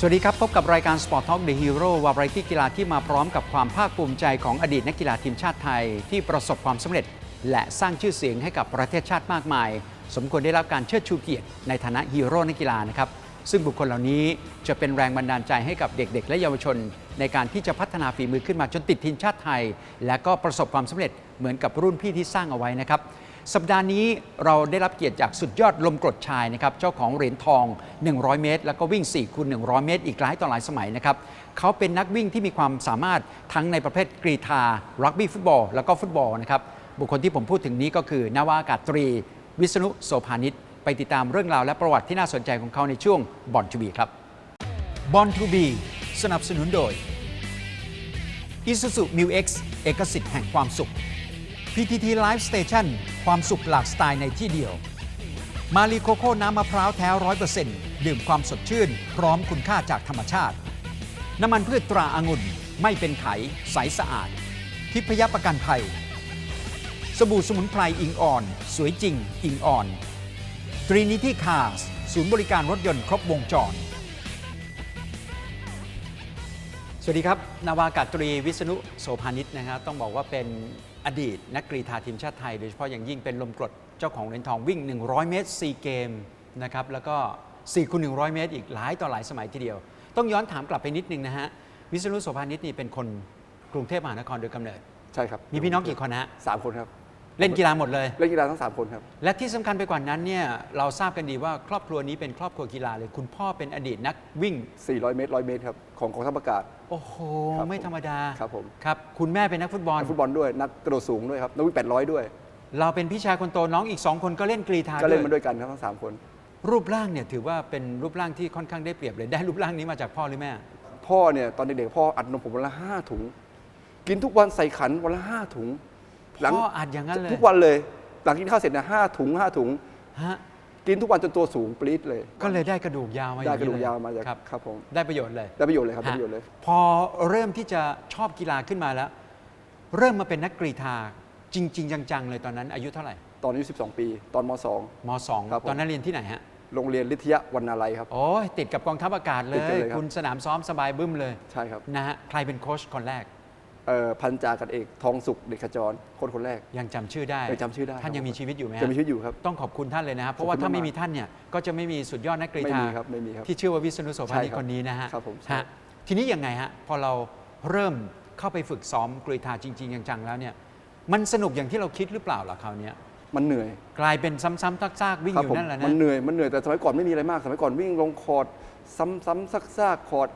สวัสดีครับ พบกับรายการ Sport Talk The Hero วาไรตี้กีฬาที่มาพร้อมกับความภาคภูมิใจของอดีตนักกีฬาทีมชาติไทย ที่ประสบความสำเร็จ และสร้างชื่อเสียงให้กับประเทศชาติมากมาย สมควรได้รับการเชิดชูเกียรติในฐานะฮีโร่นักกีฬานะครับซึ่งบุคคลเหล่านี้จะเป็นแรงบันดาลใจให้กับเด็ก ๆ และเยาวชน ในการที่จะพัฒนาฝีมือขึ้นมาจนติดทีมชาติไทย และก็ประสบความสำเร็จเหมือนกับรุ่นพี่ที่สร้างเอาไว้นะครับ สัปดาห์นี้เราได้รับเกียรติจากสุดยอดลมกรดชายนะครับเจ้าของเหรียญทอง 100 เมตร แล้วก็วิ่ง4คูณ100 เมตร อีกหลายต่อหลายสมัยนะครับเขาเป็นนักวิ่งที่มีความสามารถทั้งในประเภทกรีธารักบี้ฟุตบอล แล้วก็ฟุตบอลนะครับบุคคลที่ผมพูดถึงนี้ก็คือนาวาอากาศตรี วิษณุโสภานิชไปติดตามเรื่องราวและประวัติที่น่าสนใจของเขาในช่วงบอลทูบีครับบอลทูบีสนับสนุนโดย Isuzu Mu X เอกสิทธิ์แห่งความสุข PTT Live Station ความสุขหลากสไตล์ในที่เดียว มารีโคโค่น้ำมะพร้าวแท้ร้อยเปอร์เซ็นต์ดื่มความสดชื่น พร้อมคุณค่าจากธรรมชาติ น้ำมันพืชตราอางุ่นไม่เป็นไข ใสสะอาด ทิพยประกันภัย สบู่สมุนไพรอิงอ่อน สวยจริง อิงอ่อน Trinity Cars ศูนย์บริการรถยนต์ครบวงจร สวัสดีครับ นาวากาตรีวิษณุโสภานิชนะครับ ต้องบอกว่าเป็น อดีต นักกรีฑาทีมชาติไทย โดยเฉพาะอย่างยิ่งเป็นลมกรดเจ้าของเหรียญทองวิ่ง 100 เมตร 4 เกมนะครับแล้วก็4คูณ100 เมตร อีกหลายต่อหลายสมัยทีเดียว ต้องย้อนถามกลับไปนิดนึงนะฮะวิษณุโสภานิชนี่เป็นคนกรุงเทพมหานครโดยกำเนิด ใช่ครับมีพี่น้องกี่คนฮะสามคนครับ เล่นกีฬาหมดเลย เล่นกีฬาทั้งสามคนครับ และที่สำคัญไปกว่านั้นเนี่ยเราทราบกันดีว่าครอบครัวนี้เป็นครอบครัวกีฬาเลย คุณพ่อเป็นอดีตนักวิ่ง 400 เมตร 100 เมตรครับ ของกองทัพอากาศ โอ้โห ครับไม่ธรรมดาครับผม ครับคุณแม่เป็นนักฟุตบอล นักฟุตบอลด้วย นักกระโดดสูงด้วยครับ นักวิ่ง 800 ด้วย เราเป็นพี่ชายคนโตน้องอีก2คนก็เล่นกรีฑาก็เล่นด้มาวยด้วยกันครับทั้งสามคน รูปร่างเนี่ยถือว่าเป็นรูปร่างที่ค่อนข้างได้เปรียบเลยได้รูปร่างนี้มาจากพ่อหรือแม่ พ่อเนี่ยตอนเด็กๆพ่ออัดนมผมวันละห้าถุง กินทุกวันใส่ขันวันละห้าถุง พ่ออัดอย่างนั้นเลยทุกวันเลย หลังกินข้าวเสร็จเนี่ยห้าถุงห้าถุงฮะกินทุกวันจนตัวสูงปรี๊ดเลย ก็เลยได้กระดูกยาวมาอได้ย่างกระนี้ดูกเลยยาวมาจากครับครับผมได้ประโยชน์เลยได้ประโยชน์เลยครับได้ฮะประโยชน์เลย พอเริ่มที่จะชอบกีฬาขึ้นมาแล้ว เริ่มมาเป็นนักกรีฑาจริง ๆ จังๆเลยตอนนั้นอายุเท่าไหร่ ตอนอายุ12 ปี ตอนมมสองครับผมตอนนั้นเรียนที่ไหนฮะ .2 โรงเรียนลิทยาวันนาลัยครับโอ้ยติดกับกองทัพอากาศเลติดกันยเลยครับคุณสนามซ้อมสบายบึ้มเลยใช่ครับนะฮะใครเป็นโค้ชคนแรก เอ่อพันจากันเอกทองสุขเด็กขจรคนคนแรก ยังจำชื่อได้ยังจำชื่อได้ท่านครับยังมีชีวิตอยู่ไหมฮะจะมีชีวิตอยู่ครับต้องขอบคุณท่านเลยนะครับเพราะว่าขอบคุณถ้าไม่มากมีท่านเนี่ยก็จะไม่มีสุดยอดนักกรีไม่ฑามีครับไม่มีครับที่ชื่อว่าวิษณุโสภานิชใช่ครับคนนี้นะฮะครับผมใช่ ฮะทีนี้ยังไงฮะพอเราเริ่มเข้าไปฝึกซ้อมกรีฑาจริง ๆ จังๆแล้วเนี่ยมันสนุกอย่างที่เราคิดหรือเปล่าล่ะคราวเนี้ยมันเหนื่อยกลายเป็นซ้ำๆซากๆวิ่งครัอยู่ผมนั่นแหละมันะนเหนื่อยมันเหนื่อยแต่สมัยก่อนไม่มีอะไรมาก สมัยก่อนวิ่งลงคอร์ดซ้ำๆซักๆคอร์ด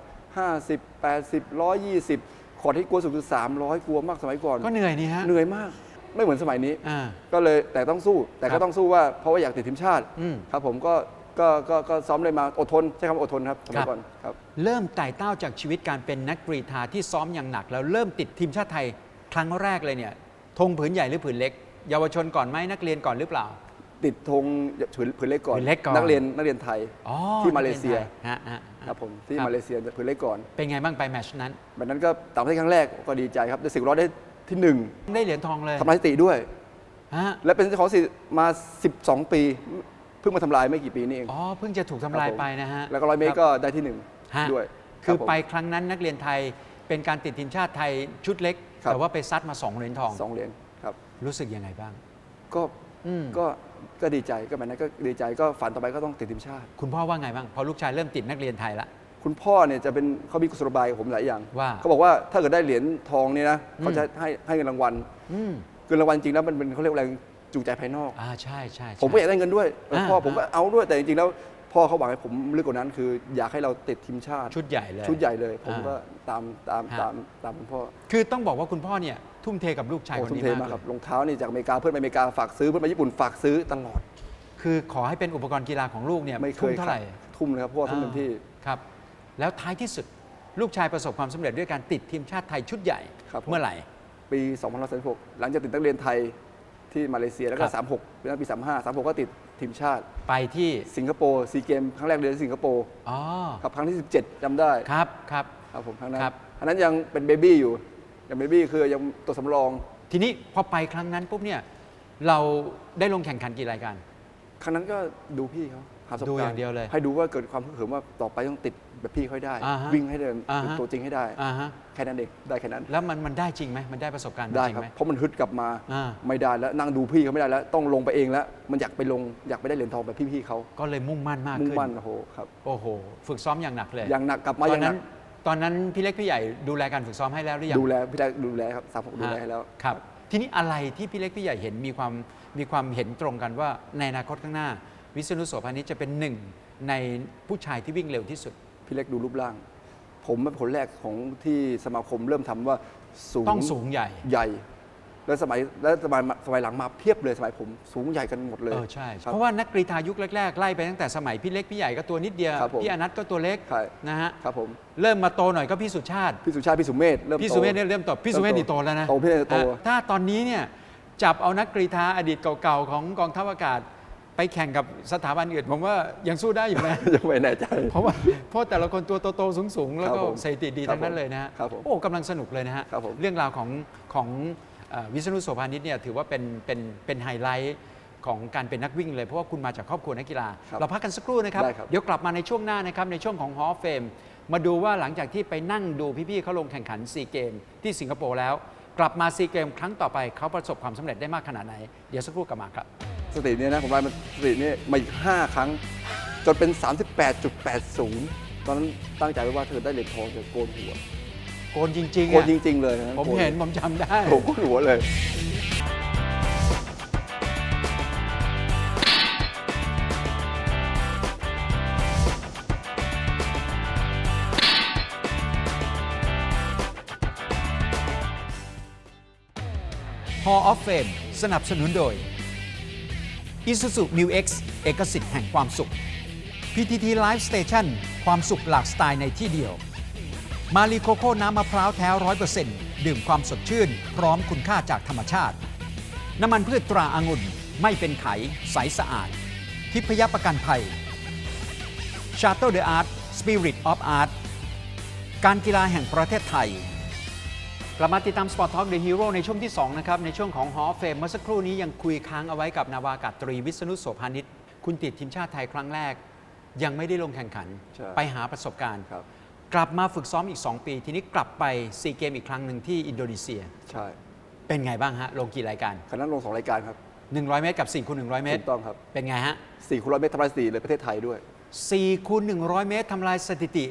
50 80 120 คอร์ดที่กลัวสุดคือ300 กลัวมากสมัยก่อน ก็เหนื่อยนี่ฮะ เหนื่อยมาก ไม่เหมือนสมัยนี้ อ่า ก็เลยแต่ต้องสู้ แต่ครัก็บต้องสู้ว่าเพราะว่าอยากติดทีมชาติ อืม ครับผมก็ก็ก็ก็ซ้อมเลยมาอดทน ใช้คำว่าอดทนครับสมัครัยบก่อนครับ เริ่มไต่เต้าจากชีวิตการเป็นนักกรีฑาที่ซ้อมอย่างหนัก แล้วเริ่มติดทีมชาติไทยครั้งแรกเลยเนี่ยธงผืนใหญ่หรือผืนเล็ก เยาวชนก่อนไหมนักเรียนก่อนหรือเปล่า ติดธงผืนผืนเล็กก่อน ผืนเล็กก่อน นักเรียนนักเรียนไทยอ๋อที่มาเลเซีย นักรีนไทฮะฮะ ครับผมที่ครับ มาเลเซียผืนเล็กก่อนเป็นไงบ้างไปแมตช์นั้น แบบนั้นก็ต่างประเทศครั้งแรกก็ดีใจครับได้สิบร้อยได้ที่หนึ่งได้เหรียญทองเลยทำลายสถิติด้วย ฮะและเป็นเจ้าของสถิติมา 12 ปี เพิ่งมาทำลายไม่กี่ปีนี่เอง อ๋อเพิ่งจะถูกทำลายครับผมไปนะฮะแล้วก็ร้อยเมตรคบ ก็ได้ที่หนึ่งฮะ ด้วยคือรับผม ไปครั้งนั้นนักเรียนไทยเป็นการติดทีมชาติไทยชุดเล็ก ครับ แต่ว่าไปซัดมาสองเหรียญทอง สองเหรียญครับ รู้สึกยังไงบ้าง ก็อืม ก็ ก็ดีใจก็แบบนั้นก็ดีใจก็ฝันต่อไปก็ต้องติดทีมชาติ คุณพ่อว่าไงบ้างพอลูกชายเริ่มติดนักเรียนไทยละ คุณพ่อเนี่ยจะเป็นเขามีกุศโลบายกับผมหลายอย่างว่าเขาบอกว่าถ้าเกิดได้เหรียญทองเนี่ยนะอืมเขาจะให้ให้เงินรางวัลอืมเงินรางวัลจริงแล้วมันเป็นเขาเรียกว่าแรงจูงใจภายนอก อ่าใช่ใช่ใช่ผมก็อยากได้เงินด้วยเอออ่าพ่อผมก็อ่าเอาด้วยแต่จริงๆแล้วพ่อเขาหวังให้ผมลึกกว่านั้น คืออยากให้เราติดทีมชาติชุดใหญ่เลย ชุดใหญ่เลย ผมอ่าก็ตามตามฮะตามตามคุณพ่อ คือต้องบอกว่าคุณพ่อเนี่ย ทุ่มเทกับลูกชายโอ้คนทุ่มนี้เทมากมากเลครับยรองเท้านี่จากอเมริกาเพื่อนไปอเมริกาฝากซื้อเพื่อนไปญี่ปุ่นฝากซื้อตลอด คือขอให้เป็นอุปกรณ์กีฬาของลูกเนี่ยไม่เคทุ่มยเท่าไหร่ขาดทุ่มเลยครับเพราะว่อทุ่มเต็มที่ครับ แล้วท้ายที่สุดลูกชายประสบความสำเร็จด้วยการติดทีมชาติไทยชุดใหญ่ครับผมเมื่อไหร่ ปี2536หลังจากติดนักเรียนไทยที่มาเลเซียแล้วก็ครับ36เป็นปี 35 36 ก็ติดทีมชาติ ไปที่สิงคโปร์ซีเกมครั้งแรกเรียนที่สิงคโปร์อ๋อครับครั้งที่ 17จำได้ครับครับครับผมครั้งนั้นครับอันนั้นยังเป็นเบบี้อยู่ ยังเบบี้คือยังตัวสำรอง ทีนี้พอไปครั้งนั้นปุ๊บเนี่ยเราได้ลงแข่งขันกี่รายการ ครั้งนั้นก็ดูพี่เขาหาประสบดูการณ์อย่างเดียวเลยให้ดูว่าเกิดความเขิมว่าต่อไปต้องติดแบบพี่เขาให้ได้ อ่าฮะวิ่งให้เดินอ่าฮะ เป็นตัวจริงให้ได้ อ่าฮะแค่นั้นเองได้แค่นั้นแล้วมันมันได้จริงไหมมันได้ประสบการณ์ได้จริงครับ ไหม เพราะมันฮึดกลับมาอ่า ไม่ได้แล้วนั่งดูพี่เขาไม่ได้แล้วต้องลงไปเองแล้ว มันอยากไปลงอยากไปได้เหรียญทองแบบพี่ๆเขาก็เลยมุ่งมั่นมากมุ่งขึ้นมั่นโอ้โหครับ โอ้โห ฝึกซ้อมอย่างหนักเลยอย่างหนักกลับมาตออนย่างหนั้นันก ตอนนั้นพี่เล็กพี่ใหญ่ดูแลการฝึกซ้อมให้แล้วหรือยังดูแลพี่ได้ดูแลครับสามผมดูแลให้แล้ว ครับ ทีนี้อะไรที่พี่เล็กพี่ใหญ่เห็นมีความมีความเห็นตรงกันว่าในอนาคตข้างหน้า วิษณุโสภานิชจะเป็นหนึ่งในผู้ชายที่วิ่งเร็วที่สุด พี่เล็กดูรูปร่าง ผมเป็นคนแรกของที่สมาคมเริ่มทำว่าสูงต้องสูงใหญ่ ใหญ่ แล้วสมัยแล้วสมัยสมัยหลังมาเพียบเลยสมัยผมสูงใหญ่กันหมดเลย เออใช่ ครับ เพราะว่านักกรีฑายุคแรกๆ ไล่ไปตั้งแต่สมัยพี่เล็กพี่ใหญ่ก็ตัวนิดเดียว ครับผมพี่อนัทก็ตัวเล็กใช่ นะฮะครับผมเริ่มมาโตหน่อยก็พี่สุชาติ พี่สุชาติพี่สุเมธเริ่มพี่โตสุเมธเนี่ยเริ่มโตพี่สุเมธนี่โตแล้วนะโตพี่สุเมธโต อะถ้าตอนนี้เนี่ยจับเอานักกรีฑาอดีตเก่าๆของกองทัพอากาศ ไปแข่งกับสถาบันอื่นผมว่ายังสู้ได้อยู่นะ ยังไม่แน่ใจ เพราะว่าเพราะแต่ละคนตัวโตๆสูงๆ แล้วก็ครับผมสถิติดีครับทั้งนั้นผมเลยนะฮะครับผมโอ้กำลังสนุกเลยนะฮะครับผมเรื่องราวของของเอ่อ วิษณุโสภานิชเนี่ยถือว่าเป็นเป็นเป็นไฮไลท์ของการเป็นนักวิ่งเลย เพราะว่าคุณมาจากครอบครัวนักกีฬา ครับเราพักกันสักครู่นะครับ ได้ครับ เดี๋ยวกลับมาในช่วงหน้านะครับ ในช่วงของฮอฟเฟม มาดูว่าหลังจากที่ไปนั่งดูพี่ๆเขาลงแข่งขันซีเกมที่สิงคโปร์แล้ว กลับมาซีเกมครั้งต่อไปเขาประสบความสำเร็จได้มากขนาดไหน เดี๋ยวสักครู่กลับมาครับ สถิติเนี่ยนะผมไล่มันสถิติเนี่ยมาอีก 5 ครั้ง จนเป็น 38.80 ตอนนั้นตั้งใจไว้ว่าเธอได้เหรียญทองจะโกนหัว โกนจริงๆโกนอะจริง ๆ เลยะผมโกเห็น ผมจำได้โอ้โหโกนหัวเลย Hall of Fame สนับสนุนโดย Isuzu New X เอกสิทธิ์แห่งความสุข PTT Live Station ความสุขหลากสไตล์ในที่เดียว มารีโคโค่น้ำมะพร้าวแท้ร้อยเปอร์เซ็นต์ดื่มความสดชื่น พร้อมคุณค่าจากธรรมชาติ น้ำมันพืชตราอางุ่นไม่เป็นไข ใสสะอาด ทิพยประกันภัย Shuttle the Art Spirit of Art การกีฬาแห่งประเทศไทย กลับมาติดตาม Sport Talk The Hero ในช่วงที่ 2 นะครับ ในช่วงของ Hall of Fame เมื่อสักครู่นี้ยังคุยค้างเอาไว้กับนาวากาศตรีวิษณุโสภานิชคุณติดทีมชาติไทยครั้งแรก ยังไม่ได้ลงแข่งขันใช่ไปหาประสบการณ์ครับ กลับมาฝึกซ้อมอีก 2 ปี ทีนี้กลับไปซีเกมอีกครั้งหนึ่งที่อินโดนีเซีย ใช่เป็นไงบ้างฮะ ลงกี่รายการครั้งนั้นลงสองรายการครับ100 เมตรกับ4คูณ100 เมตร ถูกต้องครับเป็นไงฮะ4คูณร้อยเมตรทำลายสถิติเลยประเทศไทยด้วย 4คูณ100 เมตรทำลายสถิติ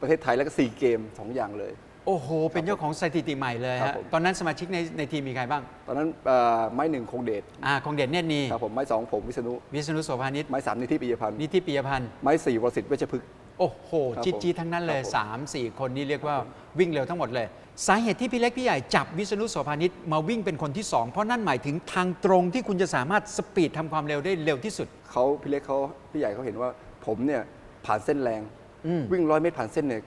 ประเทศไทยแล้วก็4เกม2อย่างเลย โอ้โห เป็นเจ้าของสถิติใหม่เลยครัฮะบผม ตอนนั้นสมาชิกในในทีมมีใครบ้างตอนนั้นเอ่อไม้หนึ่งคงเดชอ่าคงเด่นเนตรนีครับผมไม้สองผมวิษณุวิษณุโสภานิชไม้สามนิธิปิยพันธ์นิติปิยพันธ์ไม้สี่วรสิทธิ์เวชพฤกษ์ โอ้โหครับจี๊ดผมจี๊ดทั้งนั้นเลย ครับผม 3 4 คนนี่เรียกว่าวิ่งเร็วทั้งหมดเลย สาเหตุที่พี่เล็กพี่ใหญ่จับวิษณุโสภานิชมาวิ่งเป็นคนที่ 2 เพราะนั่นหมายถึงทางตรงที่คุณจะสามารถสปีดทำความเร็วได้เร็วที่สุด เขาพี่เล็กเขาพี่ใหญ่เขาเห็นว่าผมเนี่ยผ่านเส้นแรง อืมวิ่งร้อยเมตรผ่านเส้นเนี่ย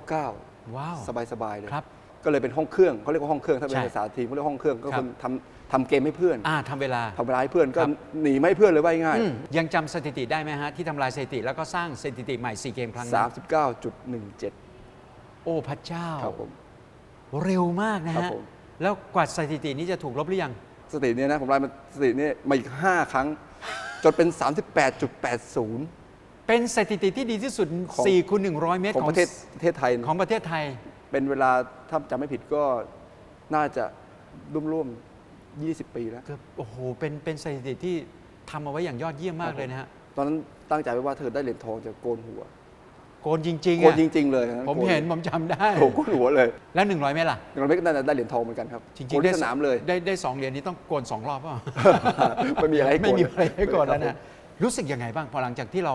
9.99ว้าวสบายๆเลยครับก็เลยเป็นห้องเครื่องเขาเรียกว่าห้องเครื่องถ้าเป็นใช่ภาษาทีมเขาเรียกว่าห้องเครื่องก็ครัคบนทำ ทำเกมให้เพื่อนอ่าทำเวลาทำร้ายเพื่อนก็ครับหนีไม่ให้เพื่อนเลยว่าง่ายอืมยังจำสถิติได้ไหมฮะ ที่ทำลายสถิติแล้วก็สร้างสถิติใหม่ 4 เกมครั้งนั้น39.17 โอ้พระเจ้า ครับผม เร็วมากนะครับฮะ ผม แล้วกว่าสถิตินี้จะถูกลบหรือยัง สถิติเนี่ยนะผมไล่มาสถิติเนี่ยมาอีก 5 ครั้ง จนเป็น 38.80 เป็นสถิติที่ดีที่สุดของ 4คูณ100 เมตรของประเทศประเทศไทยของประเทศไทย เป็นเวลาถ้าจำไม่ผิดก็น่าจะร่วมๆ 20 ปีแล้ว เกือบโอ้โหเป็นเป็นสถิติที่ทำเอาไว้อย่างยอดเยี่ยมมากเลยนะฮะตอนนั้นตั้งใจไว้ว่าเธอได้เหรียญทองจะโกนหัว โกนจริงๆโกนอะจริง ๆ เลยะผมเห็นผมจำได้โอ้โหโกนหัวเลยแล้ว 100เมตรล่ะ เราไม่ก็น่าจะได้เหรียญทองเหมือนกันครับจริงโกนที่สนามเลย ได้ได้สองเหรียญนี้ต้องโกนสองรอบเปล่าไม่มีอะไรให้โกนไม่มีอะไรให้โกนแล้วครันะบผมรู้สึกยังไงบ้างพอหลังจากที่เรา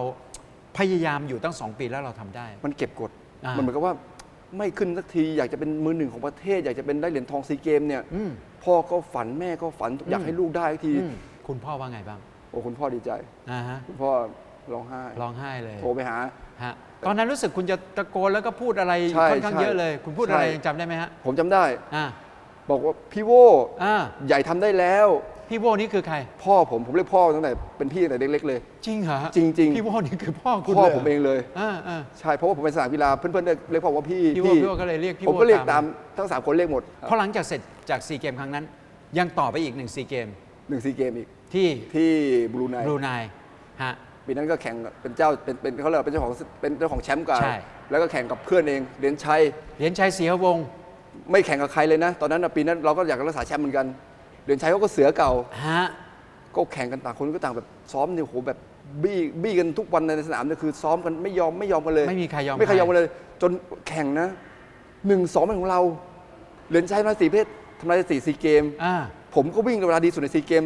พยายามอยู่ตั้งสองปีแล้วเราทำได้ มันเก็บกด อ่ามัมันเหมือนกับว่าไม่ขึ้นสักที อยากจะเป็นมือหนึ่งของประเทศ อยากจะเป็นได้เหรียญทองซีเกมเนี่ย อืม พ่อก็ฝันแม่ก็ฝันอยากให้ลูกได้สักที อืมคุณพ่อว่าไงบ้างโอ้คุณพ่อดีใจ อ่าฮะคุณพ่อร้องไห้ร้องไห้เลยโทรไปหา ฮะตอนนั้นรู้สึกคุณจะตะโกนแล้วก็พูดอะไรใช่ค่อนข้างใช่เยอะเลย คุณพูดอะไรใช่ ยังจำได้ไหมฮะผมจำได้ อ่าบอกว่าพี่โวอ่า ใหญ่ทำได้แล้ว พี่โวนี่คือใคร พ่อผมผมเรียกพ่อตั้งแต่เป็นพี่ตั้งแต่เล็กๆเลย จริงเหรอฮะจริงๆ พี่โวนี่คือพ่อคุณพ่อลยหรผมเองเลยอ่าอ่า ใช่เพราะว่าผมเป็นสนามกีฬาเพื่อนๆเรียกพ่อว่าพี่พี่โวพี่โวก็เลยเรียกพี่ผมโวก็เรียกตาตาม มทั้งสามคนเรียกหมดพอหลังจากเสร็จจากซีเกมครั้งนั้น ยังต่อไปอีกหนึ่งซีเกมหนึ่งซีเกมอีกที่ที่บรูไนบรูไนฮะ ปีนั้นก็แข่งเป็นเจ้าเป็นเป็นเขาเรียกว่าเป็นเจ้าของเป็นเจ้าของแชมป์กันใช่ แล้วก็แข่งกับเพื่อนเองเหรียญชัย เหรียญชัยเสียวงศ์ ไม่แข่งกับใครเลยนะ ตอนนั้นนะปีนั้นเราก็อยากจะรักษาแชมป์เหมือนกัน เหรียญชัยเขาก็เสือเก่า ฮะ ก็แข่งกันต่างคนก็ต่างแบบซ้อมเนี่ยโหแบบบี้บี้กันทุกวันในสนามเนี่ยคือซ้อมกันไม่ยอมไม่ยอมกันเลยไม่มีใครยอมไม่ใครยอมใครกันเลย จนแข่งนะหนึ่งสองเป็นของเราเหรียญชัยทำลายสี่ประเพศทำลายสี่ซีเกมอ่า ผมก็วิ่งในเวลาดีสุดในซีเกม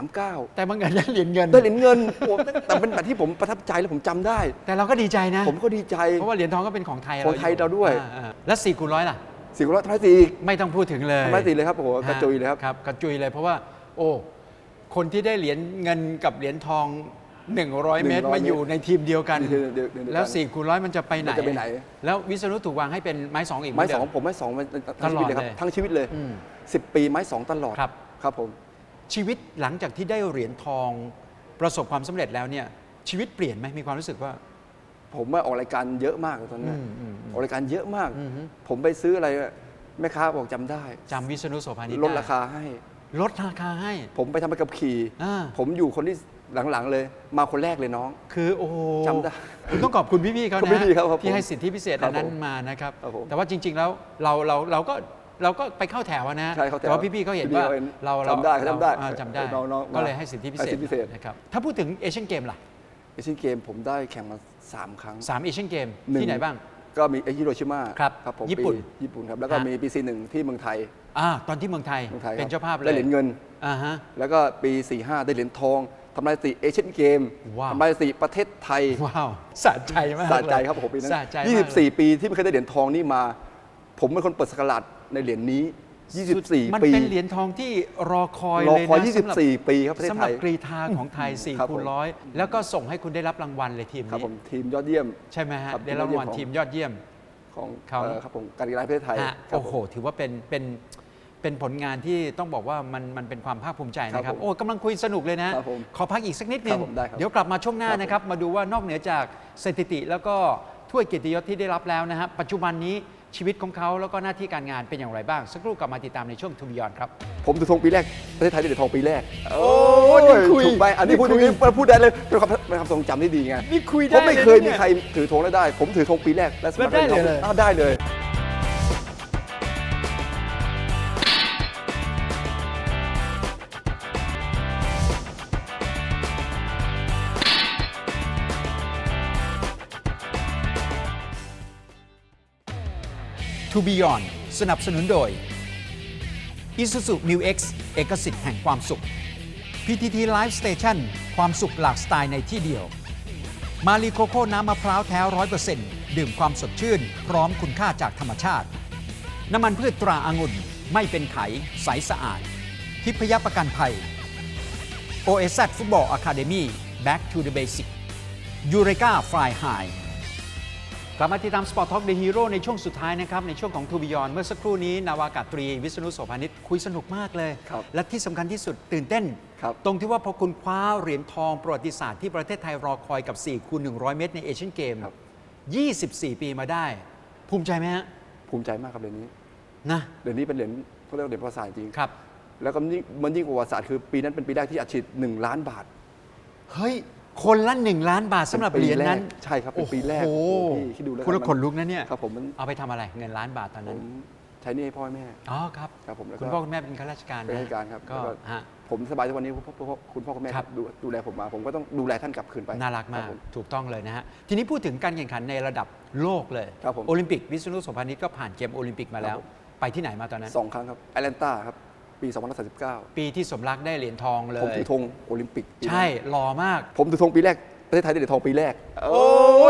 10.39 แต่บางเอิญได้เหรียญเงิน ได้เหรียญเงินโอ้แต่เป็นแบบที่ผมประทับใจและผมจำได้ แต่เราก็ดีใจนะ ผมก็ดีใจ เพราะว่าเหรียญทองก็เป็นของไทยของไทยเราด้วย อ่อ่แล้วสี่คูณร้อยล่ะ สี่คนละทำลายสี่อีกไม่ต้องพูดถึงเลยทำลายสี่เลยครับโอ้โหกระจุยเลยครับครับกระจุยเลยเพราะว่า โอ้คนที่ได้เหรียญเงินกับเหรียญทอง 100 เมตร100มาอยู่ในทีมเดียวกันเดี๋ยวเดี๋ยวเดี๋ยวเดี๋ยวแล้ว4คูณร้อยมันจะไปไหนมันจะไปไหน แล้ววิษณุถูกวางให้เป็นไม้สองอีกเหไม้นเดิสองผมไม้สองมาทั้งชีวิตเลยครับตลอดเลยทั้งชีวิตเลยอืมสิบปีไม้สองตลอดครับครับผมชีวิตหลังจากที่ได้เหรียญทองประสบความสำเร็จแล้วเนี่ยชีวิตเปลี่ยนไหมมีความรู้สึกว่า ผมว่าออกรายการเยอะมากเลยตอนนั้นอืมอืมอืมออกรายการเยอะมากอือฮึผมไปซื้ออะไรแม่ค้าบอกจำได้จำวิษณุโสภานิชลดไราคาให้ลดราคาให้ ผมไปทำไปกับขี่อ่าผมอยู่คนที่หลังๆ เลย มาคนแรกเลยน้อง คือโอ้โหจำได้คุณต้องขอบคุณพี่ๆเขาขอบนะพี่ๆครับครับผมที่ให้สิทธิพิเศษครัอับนนั้นผมมานะครับครับผมแต่ว่าจริง ๆ แล้วเราเราเราก็เราก็ไปเข้าแถวอะนะใช่เข้าแถวแต่ว่าพี่ๆเขาเห็นพี่ๆว่าเขาเห็นเราเราจำได้เขาจำได้อ่าจำได้น้องๆก็เลยให้สิทธิพิเศให้สิษทธิพิเศษนะครับถ้าพูดถึงเอเชียนเกมล่ะเอเชียนเกมผมได้แข่งมา 3 ครั้งสามเอเชียนเกมหนึ่ง ที่ไหนบ้าง ก็มีไอฮิโรชิมาครับครับผมญี่ปุ่นปีญี่ปุ่นครับ แล้วก็ฮะ มีปีซีหนึ่งที่เมืองไทยอ่าตอนที่เมืองไทยเมืองไทยเป็นเจ้าภาพเลยได้เหรียญเงิน อ่าฮะ แล้วก็ปี 45 ได้เหรียญทองทำลายสถิติเอเชียนเกมว้าว ทำลายสถิติประเทศไทยว้าวสะใจมากสะใจเลยครับผมปีนั้น สะใจมากเลย 24 ปีที่ไม่เคยได้เหรียญทองนี่มา ผมเป็นคนเปิดสกราดในเหรียญนี้ มัน24ปี เป็นเหรียญทองที่รอคอยรอเลยคอยนะสำหรับ24 ปีครับประเทศสำหไทรับย กรีธาของไทย4ครับคูณผม ร้อยแล้วก็ส่งให้คุณได้รับรางวัลเลยทีมครับนี้ผมทีมยอดเยี่ยม ใช่ไหมฮะครับ ได้รับรางวัลทีทีมมยยออดดเยี่เยี่ยยมมของครับ เอ่อครับผมการกีฬาแห่งประเทศไทยฮะครับโอ้โหผมถือว่าเป็นเป็นเป็นผลงานที่ต้องบอกว่ามันมันเป็นความภาคภูมิใจนะคครัรับบผมโอ้กำลังคุยสนุกเลยนะ ครับผมขอพักอีกสักนิดนึครังบผมได้ครับเดี๋ยวกลับมาช่วงหน้าครับผม นะครับ มาดูว่านอกเหนือจากสถิติแล้วก็ถ้วยเกียรติยศที่ได้รับแล้วนะฮะปัจจุบันนี้ ชีวิตของเขาแล้วก็หน้าที่การงานเป็นอย่างไรบ้าง สักครู่กลับมาติดตามในช่วงทูบิยอนครับ ผมถือธงปีแรก ประเทศไทยได้เหรียญทองปีแรก โอ้นี่คุยถูกไปอันนี้พูดนี่คุยพูดพูดได้เลยเป็นความเป็นความทรงจำที่ดีไงนี่คุยเพได้ราะไม่เคยลมีนี่ ใครถือธงแล้วได้ ผมถือธงปีแรกและสมัครแล้วได้เลยหรีญทองอ้าวได้เลย Beyond สนับสนุนโดย Isuzu New X เอกสิทธิ์แห่งความสุข PTT Live Station ความสุขหลากสไตล์ในที่เดียว มาลีโคโค่น้ำมะพร้าวแท้ร้อยเปอร์เซ็นต์ดื่มความสดชื่น พร้อมคุณค่าจากธรรมชาติ น้ำมันพืชตราอางุ่นไม่เป็นไข ใสสะอาด ทิพยประกันภัย OSZ Football Academy Back to the Basic Eureka Fly High กลั บมาติดตาม Sport Talk The Hero ในช่วงสุดท้ายนะครับ ในช่วงของ To Beyond เมื่อสักครู่นี้ นาวากาตรี วิษณุโสภานิชคุยสนุกมากเลย ครับและที่สำคัญที่สุดตื่นเต้น ครับ ตรงที่ว่าพอคุณคว้าเหรียญทองประวัติศาสตร์ที่ประเทศไทยรอคอยกับ 4 คูณ 100 เมตรในเอเชียนเกมครับ24 ปีมาได้ ภูมิใจไหมฮะภูมิใจมากครับเหรียญนี้นะเหรียญนี้เป็นเหรียญเขาเรียกว่าเหรียญประวัติศาสตร์จริงครับ แล้วก็ยิ่งมันยิ่งกว่าประวัติศาสตร์คือปีนั้นเป็นปีแรกที่อัดฉีด1ล้านบาท เฮ้ย คนละ 1 ล้านบาทสำหรับเป็นเหปีรียญนั้นแรกใช่ครับเป็นปีแรกโอ้โหโอ้โหพี่คิดดูแล้วกันคุณละมันขนลุกนะเนี่ยครับผมมันเอาไปทำอะไรเงินล้านบาทตอนผนั้นมใช้หนี่ให้พ่อแม่ อ๋อครับครับผมแล้วก็ คุณพ่อคุณแม่เป็นข้าราชการเป็นนะราชการครับก็แล้วก็ฮะ ผมสบายทุกวันนี้เพราะเพราะคุณพ่อคุณแม่ครับ ดูดูแลผมมา ผมก็ต้องดูแลท่านกลับคืนไปน่ารักมากคบผถูกต้องเลยนะฮะ ทีนี้พูดถึงการแข่งขันในระดับโลกเลย ครับผมโอลิมปิกวิษณุโสภานิชก็ผ่านเกมโอลิมปิกมาแล้ว ครับผม ไปที่ไหนมาตอนนั้น สองครั้งครับแอตแลนตาครับ ปี2039 ปีที่สมรักได้เหรียญทองเลยผมถือธงโอลิมปิกปีนั้นใช่หล่อมาก ผมถือธงปีแรกประเทศไทยได้เหรียญทองปีแรกโอ้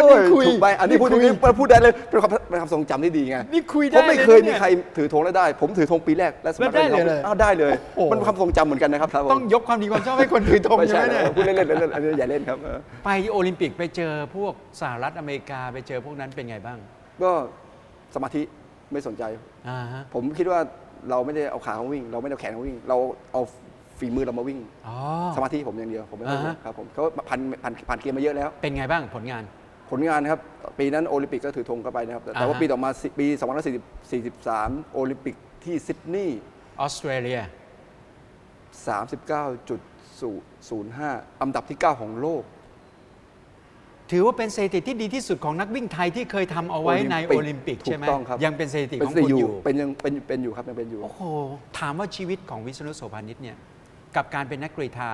นี่คุยถูกไปอันนี้พูดนี่คุยพูดได้เลยเป็นความเป็นความทรงจำที่ดีไง นี่คุยได้เพราะไม่เคยเลยนะเนี่ยมีใครถือธงแล้วได้ ผมถือธงปีแรกและสมัครแล้วได้เลยเลยอ้าวได้เลย โอ้โหมันเป็นความทรงจำเหมือนกันนะครับครับผมต้องยกความดีความชอบให้คนถือธงไม่ใช่ใช่ไหมเนี่ย พูดเล่นๆเล่นๆอันนี้อย่าเล่นครับเออไปโอลิมปิกไปเจอพวกสหรัฐอเมริกาไปเจอพวกนั้นเป็นไงบ้างก็สมาธิไม่สนใจ อ่าฮะผมคิดว่า เราไม่ได้เอาขาเขาวิ่ง เราไม่ได้เอาแขนเขาวิ่ง เราเอาฝีมือเรามาวิ่ง อ๋อ สมาธิผมอย่างเดียวผมไม่ต้องอ่าฮะ ครับผมเขาผ่านผ่านผ่านเกมมาเยอะแล้ว เป็นไงบ้างผลงาน ผลงานนะครับ ปีนั้นโอลิมปิกก็ถือธงเข้าไปนะครับ แต่แต่ว่าอ่าฮะปีต่อมาสิปี2543 โอลิมปิกที่ซิดนีย์ออสเตรเลีย 39.05อันดับที่ 9 ของโลก ถือว่าเป็นสถิติที่ดีที่สุดของนักวิ่งไทยที่เคยทำเอาไว้ในโอลิมปิกถูใช่ไหมต้องครับยังเป็นสถิติเป็นของสถิคุณติอยู่ เป็นยังเป็นเป็นอยู่ครับยังเป็นอยู่ โอ้โห ถามว่าชีวิตของวิษณุโสภานิชเนี่ย กับการเป็นนักกรีฑา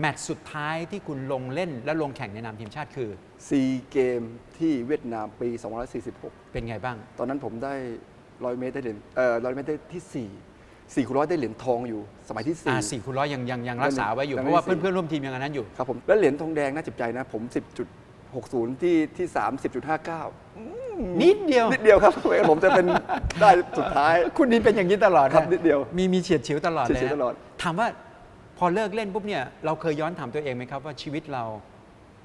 แมตช์สุดท้ายที่คุณลงเล่นและลงแข่งในนามทีมชาติคือ ซีเกมที่เวียดนามปี 2546 เป็นไงบ้าง ตอนนั้นผมได้ร้อยเมตรได้เหรียญเอ่อร้อยเมตรได้ที่สี่สี่คูณร้อยได้เหรียญทองอยู่ สมัยที่อ่าสี่สี่คูณร้อยยังยังยังรักษาไว้อยู่ ยังเพราะว่าได้สี่เพื่อนๆร่วมทีมยังอันนั้นอยู่ ครับผม แล้วเหรียญทองแดงน่าเจ็บใจนะ ผม 10.60 ที่ที่3 10.59 นิดเดียว นิดเดียวครับ ผมจะเป็นได้สุดท้าย คุณนินเป็นอย่างนี้ตลอดครับนะนิดเดียว มีมีเฉียดฉิวตลอดเลยเฉียดฉิวนะตลอดถามว่าพอเลิกเล่นปุ๊บเนี่ยเราเคยย้อนถามตัวเองไหมครับว่าชีวิตเรา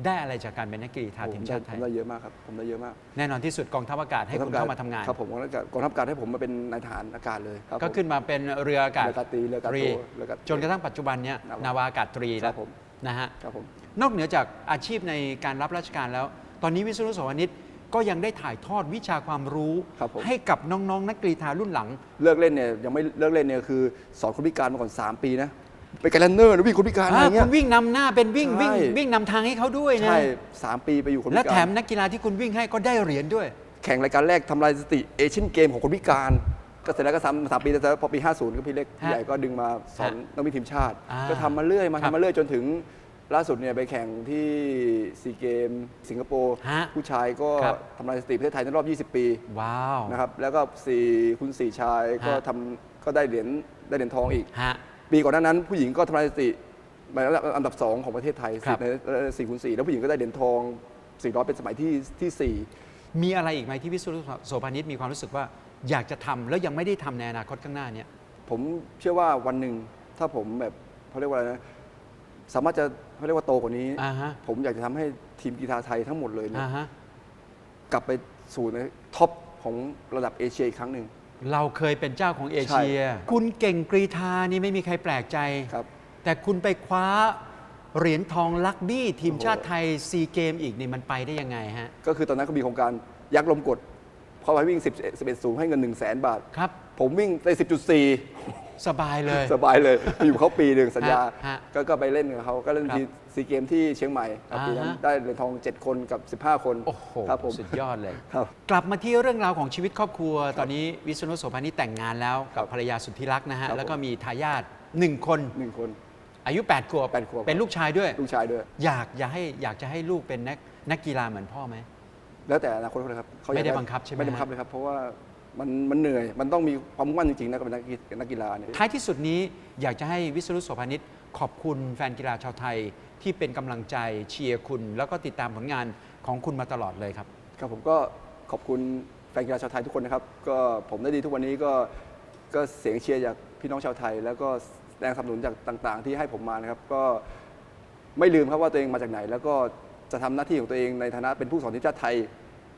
ได้อะไรจากการเป็นนักกรีฑาผทีมมได้ชาติผไทยมได้เยอะมากครับผมได้เยอะมาก แน่นอนที่สุดกองทัพอากาศให้คุณเข้ามาทำงานครับผมกองทัพอากาศกองทัพอากาศให้ผมมาเป็นนายทหารอากาศเลยครับก็ผมขึ้นมาเป็นเรืออากาศเรืออากาศตรีเรืออากาศโทเรืออากาศจนกระทั่งปัจจุบันเนี่ยครับนาวาอากาศตรีคแล้รัวบผมนะฮะครับผม นอกเหนือจากอาชีพในการรับราชการแล้ว ตอนนี้วิศนุโสวนิชก็ยังได้ถ่ายทอดวิชาความรู้ครับผม ให้กับน้องๆนักกรีฑารุ่นหลัง เลิกเล่นเนี่ยยังไม่เลิกเล่นเนี่ยคือสอนคนพิการมาก่อน 3 ปีนะไปนไกด์แลนเนอร์นะวิ่งคนพิการอะไรอ่าเงี้คุย ณวิ่งนำหน้าเป็นวิ่งวิ่งใช่ วิ่งนำทางให้เขาด้วยนะ ใช่สามปีไปอยู่คนพิและการแถมนักกีฬาที่คุณวิ่งให้ก็ได้เหรียญด้วย แข่งรายการแรกทำลายสถิติเอเชียนเกมของคนพิการ ก็เสร็จแล้วก็สามสามปีแต่พอปี 50 ก็พี่เล็กฮะใหญ่ก็ดึงมาสอนฮะนักวิ่งทีมชาติ อ่าก็ทำมาเรื่อยมาครับ ทำมาเรื่อยจนถึง ล่าสุดเนี่ยไปแข่งที่ซีเกม สิงคโปร์ฮะผู้ชายก็ครับ ทำลายสถิติประเทศไทยในรอบ 20 ปีว้าว นะครับแล้วก็สี่คุณสี่ชายก็ฮะ ทำก็ได้เหรียญได้เหรียญทองอีก ฮะ ปีก่อนหน้านั้นผู้หญิงก็ทำลายสถิติมาแล้วอันดับ 2 ของประเทศไทยครับ ในสี่คูณสี่แล้วผู้หญิงก็ได้เหรียญทอง400เป็นสมัยที่ที่สี่มีอะไรอีกไหมที่วิศนุโสภานิชมีความรู้สึกว่าอยากจะทำแล้วยังไม่ได้ทำในอนาคตข้างหน้าเนี่ย ผมเชื่อว่าวันหนึ่งถ้าผมแบบเขาเรียกว่าอะไรนะ สามารถจะเขาเรียกว่าโตกว่านี้ อ่าฮะผมอยากจะทำให้ทีมกีฬาไทยทั้งหมดเลยเนี่ยอ่าฮะกลับไปสู่ในท็อปของระดับเอเชียอีกครั้งหนึ่ง เราเคยเป็นเจ้าของเอเชีย ใช่คุณเก่งกรีธานี่ไม่มีใครแปลกใจ ครับแต่คุณไปคว้าเหรียญทองลักบี้ทีมชาติไทยซีเกมอีกนี่มันไปได้ยังไงฮะ ก็คือตอนนั้นก็มีโครงการยักษ์ลมกดเพราะว่าวิ่ง 10 11สูงให้เงิน 1 0 0 0 0แ0บาท ครับ ผมวิ่งได้ 10.4 สบายเลย สบายเลยไปอยู่เขาปีหนึ่งสัญญาฮะฮะก็ก็ไปเล่นกับเขาก็เล่นครับทีซีเกมที่เชียงใหม่ครับอ่าฮะปีนั้นได้เหรียญทอง 7 คนกับ 15 คนโอ้โหครับผมสุดยอดเลย ครับ กลับมาที่เรื่องราวของชีวิตครอบครัว ตอนนี้วิษณุโสภานิชแต่งงานแล้วครักับบภรรยาสุดที่รักนะฮะ ครับ แล้วก็มีทายาทหนึ่งคน หนึ่งคน อายุ 8 ขวบ แปดขวบ เป็นลูกชายด้วย ลูกชายด้วย อยากอยากให้อยากจะให้ลูกเป็นนักนักกีฬาเหมือนพ่อไหม แล้วแต่อนาคตเขาเลยครับเขาอยากไม่ได้บังคับใช่ไหมไม่ได้บังคับเลยครับเพราะว่า มันมันเหนื่อย มันต้องมีความมุ่งมั่นจริงๆนะกับเป็นนักกีนักกีฬาเนี่ยท้ายที่สุดนี้อยากจะให้วิศรุโสภานิชขอบคุณแฟนกีฬาชาวไทยที่เป็นกำลังใจเชียร์คุณ แล้วก็ติดตามผลงานของคุณมาตลอดเลยครับ ครับผมก็ขอบคุณแฟนกีฬาชาวไทยทุกคนนะครับ ก็ผมได้ดีทุกวันนี้ก็ก็เสียงเชียร์จากพี่น้องชาวไทย แล้วก็แรงสนับสนุนจากต่าง ๆ ที่ให้ผมมานะครับ ก็ไม่ลืมครับว่าตัวเองมาจากไหน แล้วก็จะทำหน้าที่ของตัวเองในฐานะเป็นผู้สอนทีมชาติไทย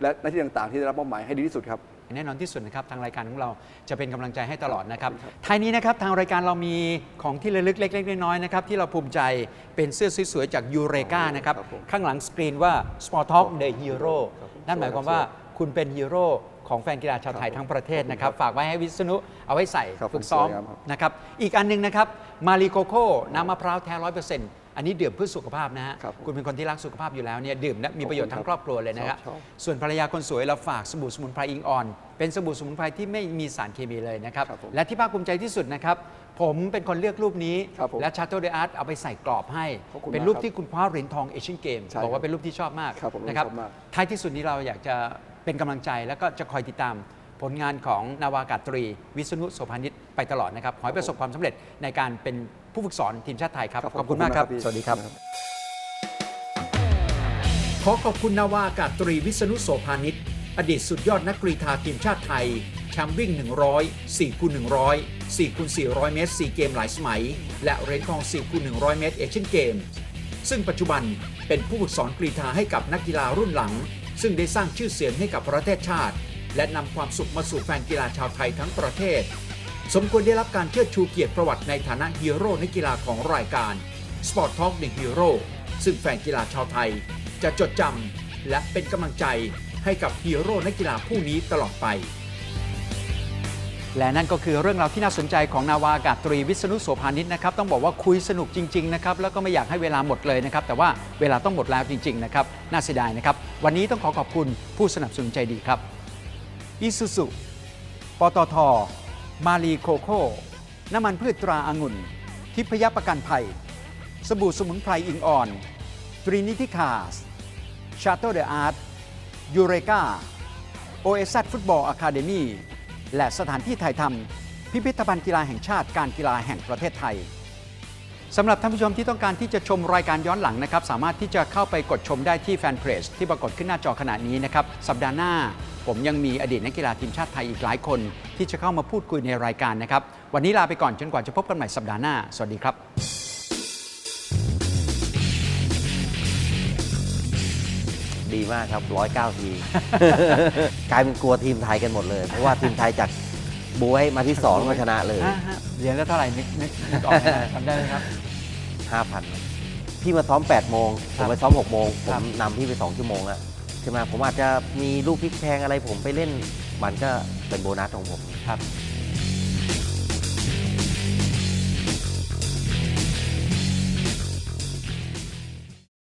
และหน้าที่ต่างๆ ที่ได้รับมอบหมายให้ดีที่สุดครับ แน่นอนที่สุดนะครับทางรายการของเราจะเป็นกำลังใจให้ตลอดนะครับครับท้ายนี้นะครับทางรายการเรามีของที่ระลึกเล็ก ๆ น้อยๆนะครับที่เราภูมิใจเป็นเสื้อสวยๆจากยูเรกานะครับครับผมข้างหลังสกรีนว่า Sport Talk The Hero ครับผมนั่นหมายความว่าคุณเป็นฮีโร่ของแฟนกีฬาชาวไทยครับผมทั้งประเทศนะครับขอบคุณครับ ฝากไว้ให้วิษณุเอาไว้ใส่ครับผมฝึกซ้อมสวยงามครับนะครับ อีกอันหนึงนะครับ มารีโกโก้น้ำมะพร้าวแท้ร้อยเปอร์เซ็นต์ อันนี้ดื่มเพื่อสุขภาพนะฮะครับผมคุณเป็นคนที่รักสุขภาพอยู่แล้วเนี่ยดื่มและมีประโยชน์ทั้งครอบครัวเลยนะครับชอบ ส่วนภรรยาคนสวยเราฝากสบู่สมุนไพรอิงออน เป็นสบู่สมุนไพรที่ไม่มีสารเคมีเลยนะครับครับผมและที่ภาคภูมิใจที่สุดนะครับผมเป็นคนเลือกรูปนี้ ครับผมและชาโตเดอาร์ตเอาไปใส่กรอบให้ ขอบคุณเป็นรูปมากครับที่คุณคว้าเหรียญทองเอเชียนเกมใช่บอกว่าครับเป็นรูปที่ชอบมากครับผมนะครับ ชอบมาก ท้ายที่สุดนี้เราอยากจะเป็นกำลังใจแล้วก็จะคอยติดตามผลงานของนาวากาตรี วิษณุโสภานิชไปตลอดนะครับ ขอให้ประสบความสำเร็จในการเป็น ผู้ฝึกสอนทีมชาติไทยครับครับขอบคุณมากครับพี่สวัสดีครับ ขอขอบคุณนาวาอากาศตรีวิษณุโสภานิชอดีตสุดยอดนักกรีฑาทีมชาติไทยแชมป์วิ่ง 100 4คูณ100 4คูณ400 เมตร 4 เกมหลายสมัย และเหรียญทอง4คูณ100 เมตรเอเชียนเกมซึ่งปัจจุบันเป็นผู้ฝึกสอนกรีฑาให้กับนักกีฬารุ่นหลัง ซึ่งได้สร้างชื่อเสียงให้กับประเทศชาติ และนำความสุขมาสู่แฟนกีฬาชาวไทยทั้งประเทศ สมควรได้รับการเชิดชูเกียรติประวัติในฐานะฮีโร่ในกีฬาของรายการ Sport Talk The Hero ซึ่งแฟนกีฬาชาวไทย จะจดจำและเป็นกำลังใจให้กับฮีโร่ในกีฬาผู้นี้ตลอดไป และนั่นก็คือเรื่องราวที่น่าสนใจของนาวาอากาศตรีวิษณุโสภานิชนะครับ ต้องบอกว่าคุยสนุกจริง ๆ นะครับ แล้วก็ไม่อยากให้เวลาหมดเลยนะครับ แต่ว่าเวลาต้องหมดแล้วจริง ๆ นะครับ น่าเสียดายนะครับ วันนี้ต้องขอขอบคุณผู้สนับสนุนใจดีครับอิซูซุปตท มาลีโคโค่น้ำมันพืชตราอางุ่น ทิพยประกันภัย สบู่สมุนไพรอิงอ่อน ตรีนิติคาส ชาโตเดอะอาร์ตยูเรกาโอเอซฟุตบอลอะคาเดมีและสถานที่ถ่ายทำพิพิธภัณฑ์กีฬาแห่งชาติการกีฬาแห่งประเทศไทยสำหรับท่านผู้ชมที่ต้องการที่จะชมรายการย้อนหลังนะครับ สามารถที่จะเข้าไปกดชมได้ที่แฟนเพจที่ปรากฏขึ้นหน้าจอขณะนี้นะครับ สัปดาห์หน้า ผมยังมีอดีตนักกีฬาทีมชาติไทยอีกหลายคน ที่จะเข้ามาพูดคุยในรายการนะครับ วันนี้ลาไปก่อนจนกว่าจะพบกันใหม่สัปดาห์หน้า สวัสดีครับดีมากครับร้อยเก้าที กลายเป็นกลัวทีมไทยกันหมดเลย เพราะว่าทีมไทยจากบวยมาที่สองมาชนะเลยเหรียญละเท่าไหร่นึกนึกนึกออกไหมจำได้ไหมครับ 5,000 พี่มาซ้อม 8 โมงคผรับมไปซ้อม 6 โมงผครัมบนำพี่ไป 2 ชั่วโมงแล้ว ใช่ไหมผมอาจจะมีลูกพลิกแพงอะไรผมไปเล่นมันก็เป็นโบนัสของผมครับ